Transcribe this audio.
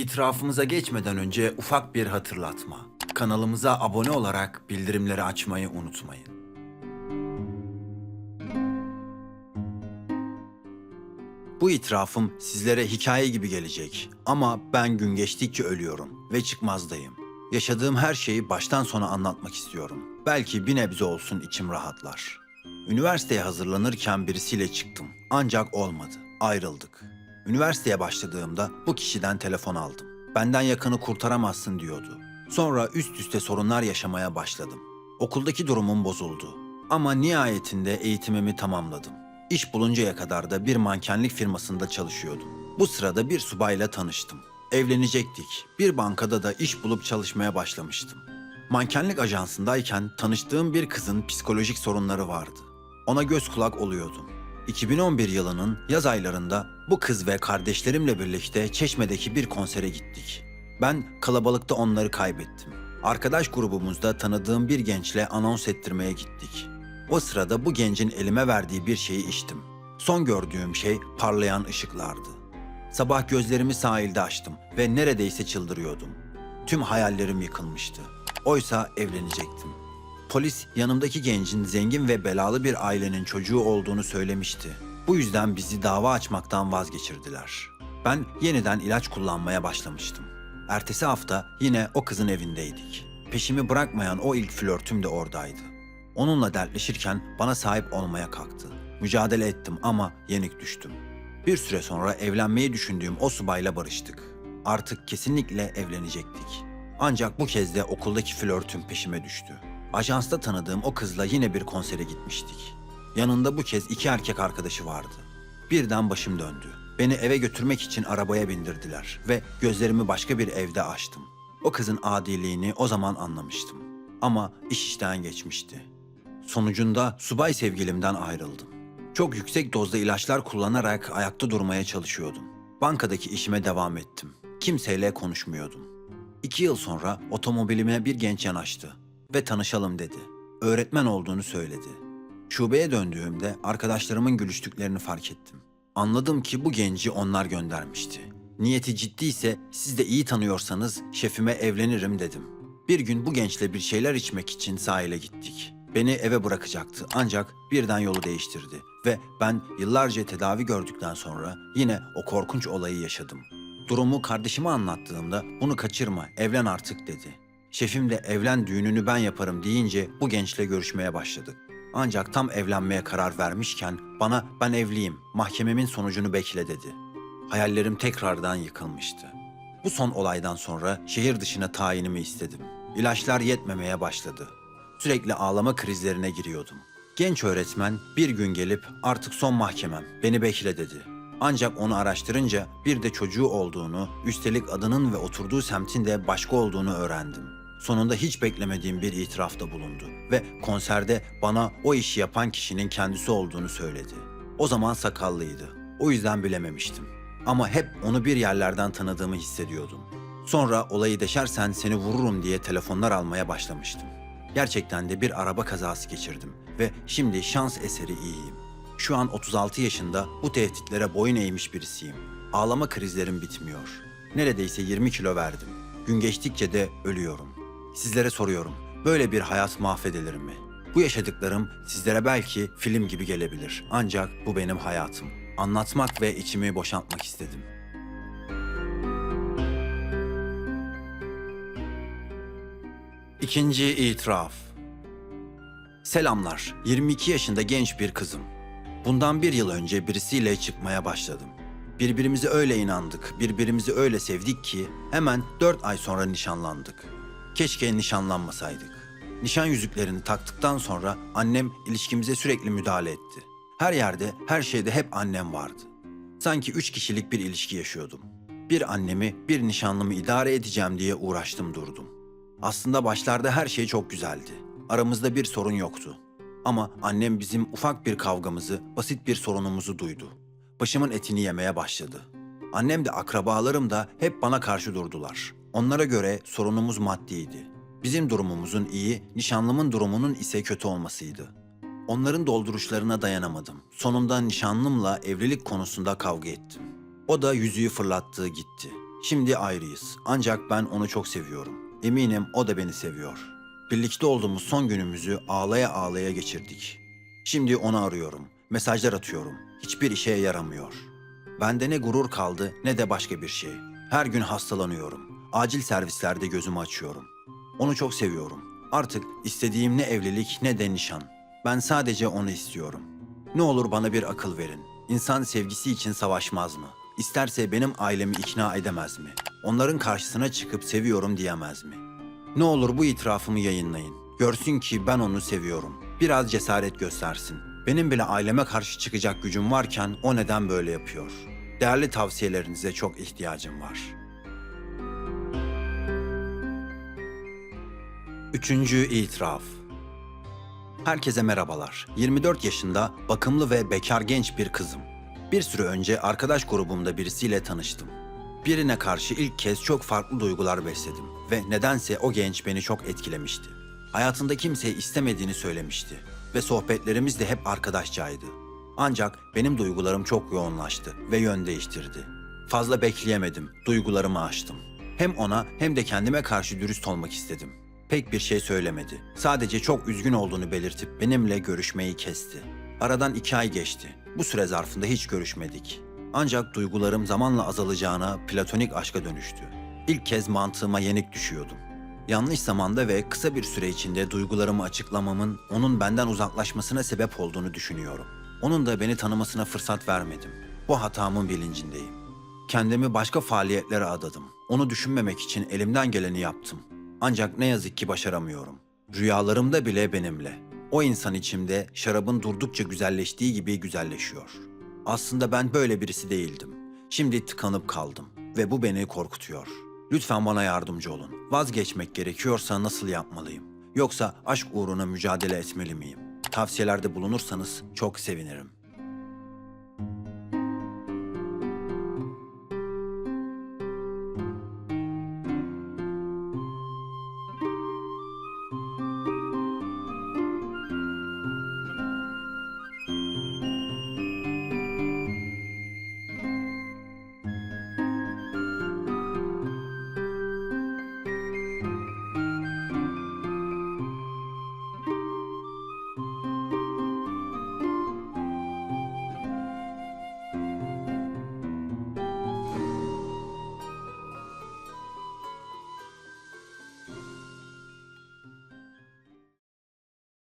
İtirafımıza geçmeden önce ufak bir hatırlatma. Kanalımıza abone olarak bildirimleri açmayı unutmayın. Bu itirafım sizlere hikaye gibi gelecek ama ben gün geçtikçe ölüyorum ve çıkmazdayım. Yaşadığım her şeyi baştan sona anlatmak istiyorum. Belki bir nebze olsun içim rahatlar. Üniversiteye hazırlanırken birisiyle çıktım. Ancak olmadı. Ayrıldık. Üniversiteye başladığımda bu kişiden telefon aldım. Benden yakını kurtaramazsın diyordu. Sonra üst üste sorunlar yaşamaya başladım. Okuldaki durumum bozuldu. Ama nihayetinde eğitimimi tamamladım. İş buluncaya kadar da bir mankenlik firmasında çalışıyordum. Bu sırada bir subayla tanıştım. Evlenecektik. Bir bankada da iş bulup çalışmaya başlamıştım. Mankenlik ajansındayken tanıştığım bir kızın psikolojik sorunları vardı. Ona göz kulak oluyordum. 2011 yılının yaz aylarında bu kız ve kardeşlerimle birlikte Çeşme'deki bir konsere gittik. Ben kalabalıkta onları kaybettim. Arkadaş grubumuzda tanıdığım bir gençle anons ettirmeye gittik. O sırada bu gencin elime verdiği bir şeyi içtim. Son gördüğüm şey parlayan ışıklardı. Sabah gözlerimi sahilde açtım ve neredeyse çıldırıyordum. Tüm hayallerim yıkılmıştı. Oysa evlenecektim. Polis yanımdaki gencin zengin ve belalı bir ailenin çocuğu olduğunu söylemişti. Bu yüzden bizi dava açmaktan vazgeçirdiler. Ben yeniden ilaç kullanmaya başlamıştım. Ertesi hafta yine o kızın evindeydik. Peşimi bırakmayan o ilk flörtüm de oradaydı. Onunla dertleşirken bana sahip olmaya kalktı. Mücadele ettim ama yenik düştüm. Bir süre sonra evlenmeyi düşündüğüm o subayla barıştık. Artık kesinlikle evlenecektik. Ancak bu kez de okuldaki flörtüm peşime düştü. Ajansta tanıdığım o kızla yine bir konsere gitmiştik. Yanında bu kez iki erkek arkadaşı vardı. Birden başım döndü. Beni eve götürmek için arabaya bindirdiler ve gözlerimi başka bir evde açtım. O kızın adiliğini o zaman anlamıştım. Ama iş işten geçmişti. Sonucunda subay sevgilimden ayrıldım. Çok yüksek dozda ilaçlar kullanarak ayakta durmaya çalışıyordum. Bankadaki işime devam ettim. Kimseyle konuşmuyordum. İki yıl sonra otomobilime bir genç yanaştı ve tanışalım dedi. Öğretmen olduğunu söyledi. Şubeye döndüğümde arkadaşlarımın gülüştüklerini fark ettim. Anladım ki bu genci onlar göndermişti. Niyeti ciddiyse siz de iyi tanıyorsanız şefime evlenirim dedim. Bir gün bu gençle bir şeyler içmek için sahile gittik. Beni eve bırakacaktı ancak birden yolu değiştirdi ve ben yıllarca tedavi gördükten sonra yine o korkunç olayı yaşadım. Durumu kardeşime anlattığımda bunu kaçırma, evlen artık dedi. Şefim de evlen düğününü ben yaparım deyince bu gençle görüşmeye başladık. Ancak tam evlenmeye karar vermişken bana ben evliyim, mahkememin sonucunu bekle dedi. Hayallerim tekrardan yıkılmıştı. Bu son olaydan sonra şehir dışına tayinimi istedim. İlaçlar yetmemeye başladı. Sürekli ağlama krizlerine giriyordum. Genç öğretmen bir gün gelip artık son mahkemem, beni bekle dedi. Ancak onu araştırınca bir de çocuğu olduğunu, üstelik adının ve oturduğu semtin de başka olduğunu öğrendim. Sonunda hiç beklemediğim bir itirafta bulundu ve konserde bana o işi yapan kişinin kendisi olduğunu söyledi. O zaman sakallıydı. O yüzden bilememiştim. Ama hep onu bir yerlerden tanıdığımı hissediyordum. Sonra olayı deşersen seni vururum diye telefonlar almaya başlamıştım. Gerçekten de bir araba kazası geçirdim ve şimdi şans eseri iyiyim. Şu an 36 yaşında bu tehditlere boyun eğmiş birisiyim. Ağlama krizlerim bitmiyor. Neredeyse 20 kilo verdim. Gün geçtikçe de ölüyorum. Sizlere soruyorum. Böyle bir hayat mahvedilir mi? Bu yaşadıklarım sizlere belki film gibi gelebilir. Ancak bu benim hayatım. Anlatmak ve içimi boşaltmak istedim. İkinci itiraf. Selamlar. 22 yaşında genç bir kızım. Bundan bir yıl önce birisiyle çıkmaya başladım. Birbirimize öyle inandık, birbirimizi öyle sevdik ki hemen 4 ay sonra nişanlandık. Keşke nişanlanmasaydık. Nişan yüzüklerini taktıktan sonra annem ilişkimize sürekli müdahale etti. Her yerde, her şeyde hep annem vardı. Sanki üç kişilik bir ilişki yaşıyordum. Bir annemi, bir nişanlımı idare edeceğim diye uğraştım durdum. Aslında başlarda her şey çok güzeldi. Aramızda bir sorun yoktu. Ama annem bizim ufak bir kavgamızı, basit bir sorunumuzu duydu. Başımın etini yemeye başladı. Annem de akrabalarım da hep bana karşı durdular. Onlara göre sorunumuz maddiydi. Bizim durumumuzun iyi, nişanlımın durumunun ise kötü olmasıydı. Onların dolduruşlarına dayanamadım. Sonunda nişanlımla evlilik konusunda kavga ettim. O da yüzüğü fırlattığı gitti. Şimdi ayrıyız. Ancak ben onu çok seviyorum. Eminim o da beni seviyor. Birlikte olduğumuz son günümüzü ağlaya ağlaya geçirdik. Şimdi onu arıyorum. Mesajlar atıyorum. Hiçbir işe yaramıyor. Bende ne gurur kaldı ne de başka bir şey. Her gün hastalanıyorum. Acil servislerde gözümü açıyorum. Onu çok seviyorum. Artık istediğim ne evlilik ne de nişan. Ben sadece onu istiyorum. Ne olur bana bir akıl verin. İnsan sevgisi için savaşmaz mı? İsterse benim ailemi ikna edemez mi? Onların karşısına çıkıp seviyorum diyemez mi? Ne olur bu itirafımı yayınlayın. Görsün ki ben onu seviyorum. Biraz cesaret göstersin. Benim bile aileme karşı çıkacak gücüm varken o neden böyle yapıyor? Değerli tavsiyelerinize çok ihtiyacım var. Üçüncü itiraf. Herkese merhabalar. 24 yaşında bakımlı ve bekar genç bir kızım. Bir süre önce arkadaş grubumda birisiyle tanıştım. Birine karşı ilk kez çok farklı duygular besledim ve nedense o genç beni çok etkilemişti. Hayatında kimseyi istemediğini söylemişti ve sohbetlerimiz de hep arkadaşçaydı. Ancak benim duygularım çok yoğunlaştı ve yön değiştirdi. Fazla bekleyemedim, duygularımı açtım. Hem ona hem de kendime karşı dürüst olmak istedim. Pek bir şey söylemedi. Sadece çok üzgün olduğunu belirtip benimle görüşmeyi kesti. Aradan iki ay geçti. Bu süre zarfında hiç görüşmedik. Ancak duygularım zamanla azalacağına platonik aşka dönüştü. İlk kez mantığıma yenik düşüyordum. Yanlış zamanda ve kısa bir süre içinde duygularımı açıklamamın onun benden uzaklaşmasına sebep olduğunu düşünüyorum. Onun da beni tanımasına fırsat vermedim. Bu hatamın bilincindeyim. Kendimi başka faaliyetlere adadım. Onu düşünmemek için elimden geleni yaptım. Ancak ne yazık ki başaramıyorum. Rüyalarımda bile benimle. O insan içimde şarabın durdukça güzelleştiği gibi güzelleşiyor. Aslında ben böyle birisi değildim. Şimdi tıkanıp kaldım ve bu beni korkutuyor. Lütfen bana yardımcı olun. Vazgeçmek gerekiyorsa nasıl yapmalıyım? Yoksa aşk uğruna mücadele etmeli miyim? Tavsiyelerde bulunursanız çok sevinirim.